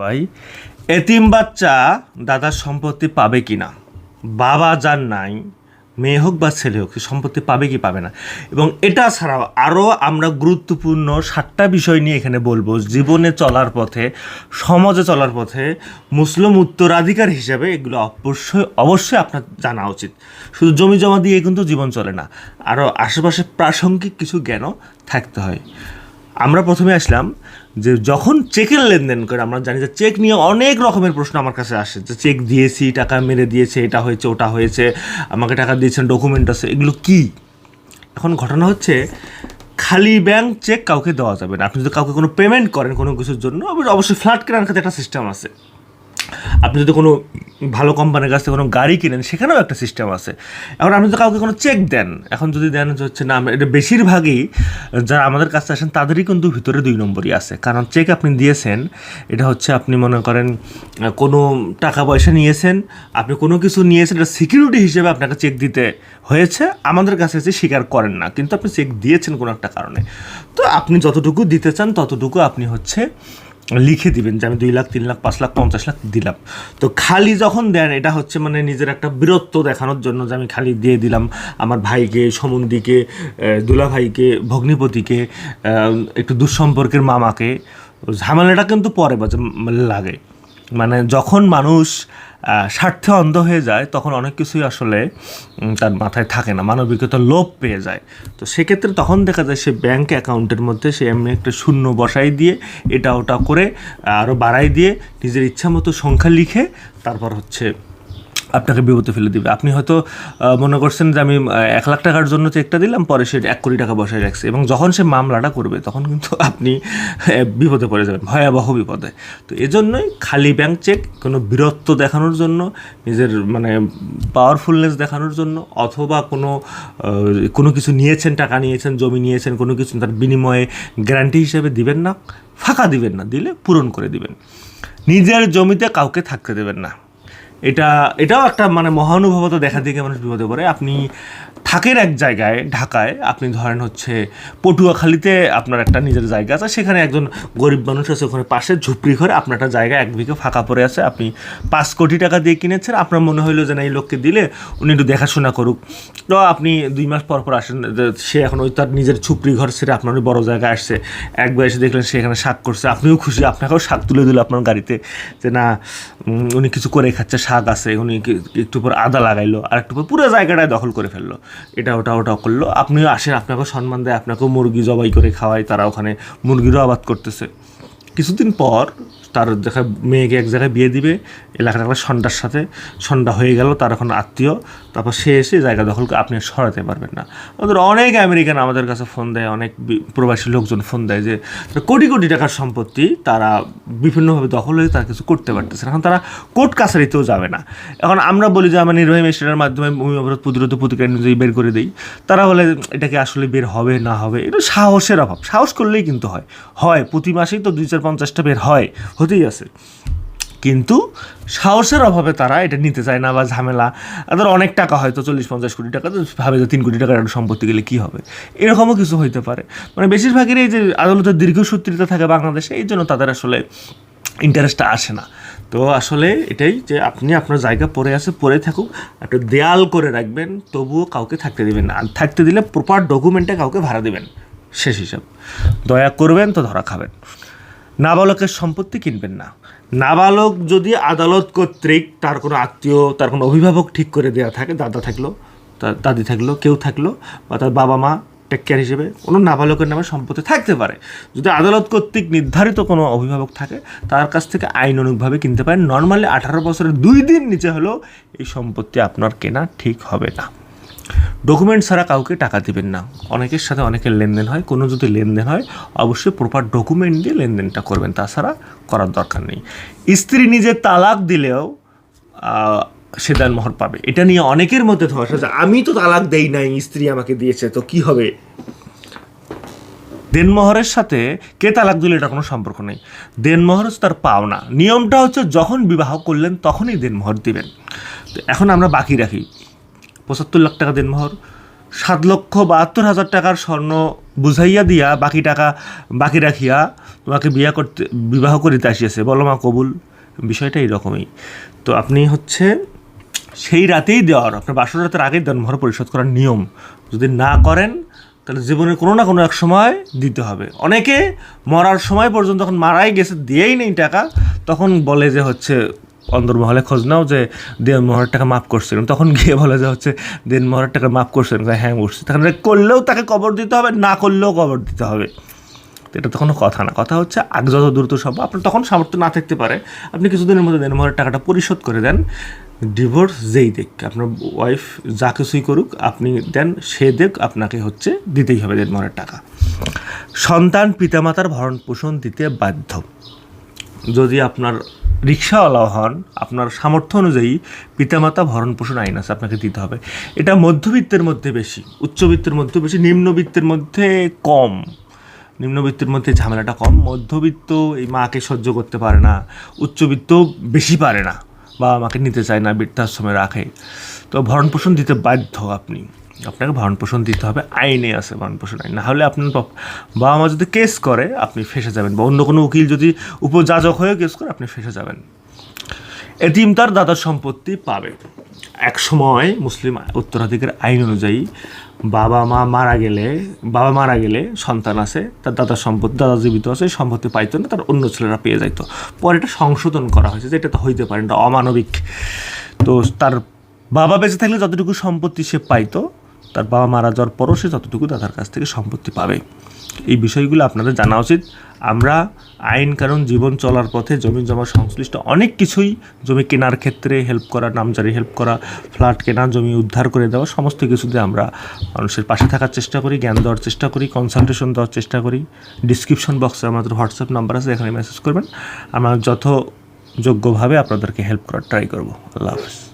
ভাই, এতিম বাচ্চা দাদার সম্পত্তি পাবে কি না বাবা যার নাই, মেয়ে হোক বা ছেলে হোক সম্পত্তি পাবে কি পাবে না? এবং এটা ছাড়াও আরও আমরা গুরুত্বপূর্ণ সাতটা বিষয় নিয়ে এখানে বলব। জীবনে চলার পথে, সমাজে চলার পথে মুসলিম উত্তরাধিকার হিসাবে এগুলো অবশ্যই অবশ্যই আপনার জানা উচিত। শুধু জমি জমা দিয়ে কিন্তু জীবন চলে না, আরও আশেপাশে প্রাসঙ্গিক কিছু জ্ঞানও থাকতে হয়। আমরা প্রথমে আসলাম যে যখন চেকের লেনদেন করে, আমরা জানি যে চেক নিয়ে অনেক রকমের প্রশ্ন আমার কাছে আসে, যে চেক দিয়েছি, টাকা মেরে দিয়েছে, এটা হয়েছে, ওটা হয়েছে, আমাকে টাকা দিয়েছেন ডকুমেন্ট আছে, এগুলো কী? এখন ঘটনা হচ্ছে, খালি ব্যাংক চেক কাউকে দেওয়া যাবে না। আপনি যদি কাউকে কোনো পেমেন্ট করেন কোনো কিছুর জন্য, অবশ্যই ফ্ল্যাট কেনার ক্ষেত্রে একটা সিস্টেম আছে। আপনি যদি কোনো ভালো কোম্পানির কাছ থেকে কোনো গাড়ি কিনেন, সেখানেও একটা সিস্টেম আছে। এখন আপনি যদি কাউকে কোনো চেক দেন, এখন যদি দেন হচ্ছে না এটা বেশিরভাগই যারা আমাদের কাছে আসেন, তাদেরই কিন্তু ভিতরে দুই নম্বরই আছে। কারণ চেক আপনি দিয়েছেন, এটা হচ্ছে আপনি মনে করেন, কোনো টাকা পয়সা নিয়েছেন, আপনি কোনো কিছু নিয়েছেন, এটা সিকিউরিটি হিসেবে আপনাকে চেক দিতে হয়েছে, আমাদের কাছে এসে স্বীকার করেন না। কিন্তু আপনি চেক দিয়েছেন কোনো একটা কারণে। তো আপনি যতটুকু দিতে চান, ততটুকু আপনি হচ্ছে লিখে দিবেন যে আমি দুই লাখ, তিন লাখ, পাঁচ লাখ, পঞ্চাশ লাখ দিলাম। তো খালি যখন দেন, এটা হচ্ছে মানে নিজের একটা বীরত্ব দেখানোর জন্য যে আমি খালি দিয়ে দিলাম আমার ভাইকে, সমন্দিকে দুলাভাইকে ভগ্নিপতিকে একটু দুঃসম্পর্কের মামাকে। ঝামেলাটা কিন্তু পরে বাজে লাগে। মানে যখন মানুষ স্বার্থে অন্ধ হয়ে যায়, তখন অনেক কিছুই আসলে তার মাথায় থাকে না মানবিকতা লোভ পেয়ে যায়। তো সেক্ষেত্রে তখন দেখা যায় সে ব্যাংক অ্যাকাউন্টের মধ্যে সে এমনি একটা শূন্য বসাই দিয়ে এটা ওটা করে আরও বাড়াই দিয়ে নিজের ইচ্ছা মতো সংখ্যা লিখে, তারপর হচ্ছে আপনাকে বিপদে ফেলে দিবে। আপনি হয়তো মনে করছেন যে আমি এক লাখ টাকার জন্য চেকটা দিলাম, পরে সে এক কোটি টাকা বসায় রাখছে। এবং যখন সে মামলাটা করবে, তখন কিন্তু আপনি বিপদে পড়ে যাবেন, ভয়াবহ বিপদে। তো এজন্যই খালি ব্যাংক চেক কোনো বীরত্ব দেখানোর জন্য, নিজের মানে পাওয়ারফুলনেস দেখানোর জন্য, অথবা কোনো কোনো কিছু নিয়েছেন, টাকা নিয়েছেন, জমি নিয়েছেন, কোনো কিছু তার বিনিময়ে গ্যারান্টি হিসেবে দিবেন না, ফাঁকা দিবেন না, দিলে পূরণ করে দিবেন। নিজের জমিতে কাউকে থাকতে দেবেন না। এটা, এটাও একটা মানে মহানুভবতা দেখা দিকে মানুষ বিপদে পড়ে। আপনি থাকেন এক জায়গায়, ঢাকায়, আপনি ধরেন হচ্ছে পটুয়াখালীতে আপনার একটা নিজের জায়গা আছে, সেখানে একজন গরিব মানুষ আছে, ওখানে পাশে ঝুপড়ি ঘরে, আপনার একটা জায়গা এক বিঘে ফাঁকা পড়ে আছে, আপনি পাঁচ কোটি টাকা দিয়ে কিনেছেন, আপনার মনে হইল যে না, এই লোককে দিলে উনি একটু দেখাশোনা করুক। তো আপনি দুই মাস পর পর আসেন সে এখন ওই তার নিজের ঝুপড়ি ঘর ছেড়ে আপনার বড় জায়গায় আসছে। একবার এসে দেখলেন সে এখানে শাক করছে, আপনিও খুশি, আপনাকেও শাক তুলে দিল আপনার গাড়িতে যে না উনি কিছু করে খাচ্ছে শাক আছে, উনি একটু পর আদা লাগাইলো আর একটু পর পুরো জায়গাটায় দখল করে ফেলল। এটা ওটা ওটা করল। আপনিও আসেন, আপনাকেও সম্মান দেয়, আপনাকেও মুরগি জবাই করে খাওয়ায়, তারা ওখানে মুরগিরও আবাদ করতেছে। কিছুদিন পর তার দেখা মেয়েকে এক জায়গায় বিয়ে দিবে এলাকার একটা সন্ধ্যার সাথে। সন্ধ্যা হয়ে গেল, তার এখন আত্মীয়। তারপর সে এসে জায়গা দখল আপনি সরাতে পারবেন না। আমাদের অনেক আমেরিকান আমাদের কাছে ফোন দেয়, অনেক প্রবাসী লোকজন ফোন দেয় যে কোটি কোটি টাকার সম্পত্তি তারা বিভিন্নভাবে দখল হয়ে তারা কিছু করতে পারতেছে। এখন তারা কোর্ট কাছারিতেও যাবে না। এখন আমরা বলি যে, আমরা নির্বাহী ম্যাজিস্ট্রেটের মাধ্যমে ভূমি অবরোধ প্রতিরোধ প্রতিকার নিজেই বের করে দিই। তারা বলে এটা কি আসলে বের হবে না হবে, এটা সাহসের অভাব। সাহস করলেই কিন্তু হয়। হয়, প্রতি মাসেই তো দুই চার পঞ্চাশটা বের হয়। হতেই আছে। কিন্তু সাহসের অভাবে তারা এটা নিতে চায় না বা ঝামেলা। তাদের অনেক টাকা হয়তো চল্লিশ, পঞ্চাশ কোটি টাকা, তো ভাবে যে তিন কোটি টাকার একটা সম্পত্তি গেলে কী হবে? এরকমও কিছু হইতে পারে। মানে বেশিরভাগেরই এই যে আদালতের দীর্ঘসূত্রিতা থাকে বাংলাদেশে, এই জন্য তাদের আসলে ইন্টারেস্টটা আসে না। তো আসলে এটাই যে আপনি আপনার জায়গা পড়ে আছে, পড়ে থাকুক, একটা দেয়াল করে রাখবেন, তবুও কাউকে থাকতে দেবেন না। আর থাকতে দিলে প্রপার ডকুমেন্টে কাউকে ভাড়া দেবেন, শেষ হিসাব। দয়া করবেন তো ধরা খাবেন। নাবালকের সম্পত্তি কিনবেন না। নাবালক যদি আদালত কর্তৃক তার কোনো আত্মীয়, তার কোনো অভিভাবক ঠিক করে দেওয়া থাকে, দাদা থাকল, তার দাদি থাকল, কেউ থাকল, বা তার বাবা মা টেক কেয়ার হিসেবে কোনো নাবালকের নামে সম্পত্তি থাকতে পারে। যদি আদালত কর্তৃক নির্ধারিত কোনো অভিভাবক থাকে, তার কাছ থেকে আইনানুগভাবে কিনতে পারেন। নর্মালি আঠারো বছরের দুই দিন নিচে হলেও এই সম্পত্তি আপনার কেনা ঠিক হবে না। ডকুমেন্ট ছাড়া কাউকে টাকা দেবেন না। অনেকের সাথে অনেকের লেনদেন হয়, কোনো যদি লেনদেন হয়, অবশ্যই প্রপার ডকুমেন্ট দিয়ে লেনদেনটা করবেন, তাছাড়া করার দরকার নেই। স্ত্রী নিজে তালাক দিলেও সে মোহর পাবে। এটা নিয়ে অনেকের মধ্যে ধস আছে। আমি তো তালাক দেই নাই, স্ত্রী আমাকে দিয়েছে, তো কি হবে? দেনমোহরের সাথে কে তালাক দিলে এটা কোনো সম্পর্ক নেই। দেনমোহর হচ্ছে তার পাওনা। নিয়মটা হচ্ছে যখন বিবাহ করলেন, তখনই দেনমোহর দিবেন। তো এখন আমরা বাকি রাখি। পঁচাত্তর লাখ টাকা দেনমোহর, সাত লক্ষ বাহাত্তর হাজার টাকার স্বর্ণ বুঝাইয়া দিয়া বাকি টাকা বাকি রাখিয়া তোমাকে বিয়া করতে, বিবাহ করিতে আসিয়াছে। বলো মা, কবুল। বিষয়টা এইরকমই। তো আপনি হচ্ছে সেই রাতেই দেওয়ার, আপনার বাসর রাতের আগেই দেন মহর পরিশোধ করার নিয়ম। যদি না করেন, তাহলে জীবনের কোনো না কোনো এক সময় দিতে হবে। অনেকে মরার সময় পর্যন্ত যখন মারাই গেছে, দিয়েই নেই টাকা, তখন বলে যে হচ্ছে অন্দরমহলে খোঁজ নাও যে দেন মোহরের টাকা মাফ করছিলেন। তখন গিয়ে বলে যে হচ্ছে দেন মোহরের টাকা মাফ করছিলেন। হ্যাঁ করছি তখন করলেও তাকে কবর দিতে হবে, না করলেও কবর দিতে হবে। এটা তো কোনো কথা না। কথা হচ্ছে, আগে যত দ্রুত সম্ভব, আপনার তখন সামর্থ্য না থাকতে পারে। আপনি কিছুদিনের মধ্যে দেন মোহরের টাকাটা পরিশোধ করে দেন। ডিভোর্স যেই দেখ, আপনার ওয়াইফ যা কিছুই করুক, আপনি দেন, সে দেখ, আপনাকে হচ্ছে দিতেই হবে দেন মোহরের টাকা। সন্তান পিতামাতার ভরণ পোষণ দিতে বাধ্য। যদি আপনার রিক্সাওয়ালা হন, আপনার সামর্থ্য অনুযায়ী পিতামাতা ভরণ পোষণ আইন আছে, আপনাকে দিতে হবে। এটা মধ্যবিত্তের মধ্যে বেশি, উচ্চবিত্তের মধ্যে বেশি, নিম্নবিত্তের মধ্যে কম। নিম্নবিত্তের মধ্যে ঝামেলাটা কম, মধ্যবিত্ত এই মাকে সহ্য করতে পারে না, উচ্চবিত্ত বেশি পারে না, বাবা মাকে নিতে চায় না, বৃদ্ধাশ্রমে রাখে। তো ভরণ পোষণ দিতে বাধ্য আপনি। আপনাকে ভরণ পোষণ দিতে হবে, আইনে আছে ভরণ পোষণ আইন। না হলে আপনার বাবা মা যদি কেস করে, আপনি ফেসে যাবেন বা অন্য কোনো উকিল যদি উপযাজক হয়ে কেস করে, আপনি ফেসে যাবেন। এতিম তার দাদার সম্পত্তি পাবে। এক সময় মুসলিম উত্তরাধিকার আইন অনুযায়ী বাবা মা মারা গেলে, বাবা মারা গেলে সন্তান আছে, তার দাদার সম্পত্তি, দাদা জীবিত আছে সম্পত্তি পাইতো না, তার অন্য ছেলেরা পেয়ে যাইতো। পরে এটা সংশোধন করা হয়েছে যে এটা তো হইতে পারে না অমানবিক। তো তার বাবা বেঁচে থাকলে যতটুকু সম্পত্তি সে পাইতো তার বাবা মারা যাওয়ার পরও সে যতটুকু দাদার কাছ থেকে সম্পত্তি পাবে। এই বিষয়গুলো আপনাদের জানা উচিত। আমরা আইন কারণ জীবন চলার পথে জমি জমা সংশ্লিষ্ট অনেক কিছুই জমি কেনার ক্ষেত্রে হেল্প করা, নামজারি হেল্প করা, ফ্ল্যাট কেনা, জমি উদ্ধার করে দেওয়া, সমস্ত কিছুতে আমরা মানুষের পাশে থাকার চেষ্টা করি, জ্ঞান দেওয়ার চেষ্টা করি কনসালটেশন দেওয়ার চেষ্টা করি। ডিসক্রিপশন বক্সে আমাদের হোয়াটসঅ্যাপ নাম্বার আছে, এখানে মেসেজ করবেন। আমরা যত যোগ্যভাবে আপনাদেরকে হেল্প করার ট্রাই করব। আল্লাহ হাফিজ।